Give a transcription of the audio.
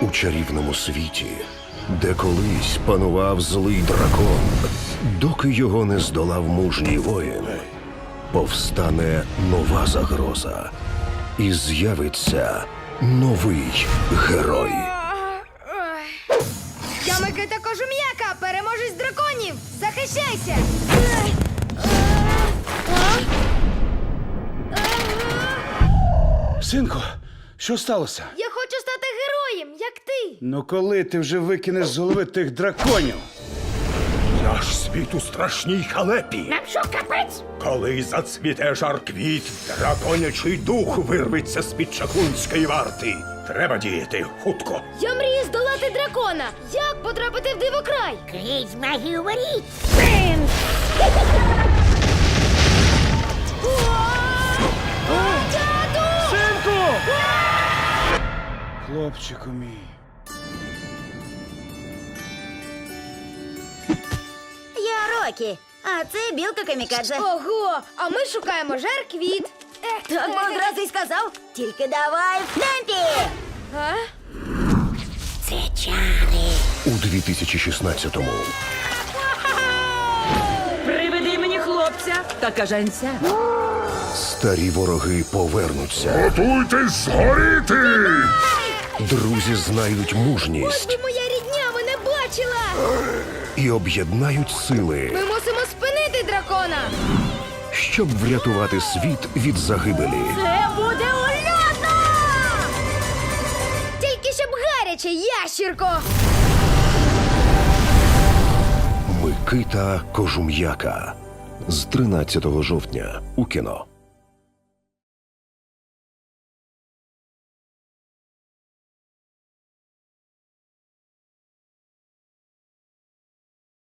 У чарівному світі, де колись панував злий дракон, доки його не здолав мужній воїн, повстане нова загроза, і з'явиться новий герой. Я Микита Кожум'яка, переможець драконів! Захищайся! Синку, що сталося? Я хочу стати героєм, як ти! Ну коли ти вже викинеш з голови тих драконів? Я ж світ у страшній халепі. Нам що, капець? Коли зацвіте жар квіт, драконячий дух вирветься з-під чаклунської варти. Треба діяти хутко. Я мрію здолати дракона! Як потрапити в дивокрай? Крізь магію воріт. Синку! Хлопчику мій. Я Рокі, а це білка камікадзе. Ого! А ми шукаємо жар квіт. Так би одразу й сказав. Тільки давай в темпі. А? Це чари. У 2016-му Приведи мені хлопця та кажанця. старі вороги повернуться. Готуйтесь згоріти! Друзі знайдуть мужність Би моя рідня мене бачила! і об'єднають сили, Ми мусимо спинити дракона! щоб врятувати світ від загибелі. Це буде ульотно! Тільки щоб гаряче, ящірко! Микита Кожум'яка з 13 жовтня у кіно.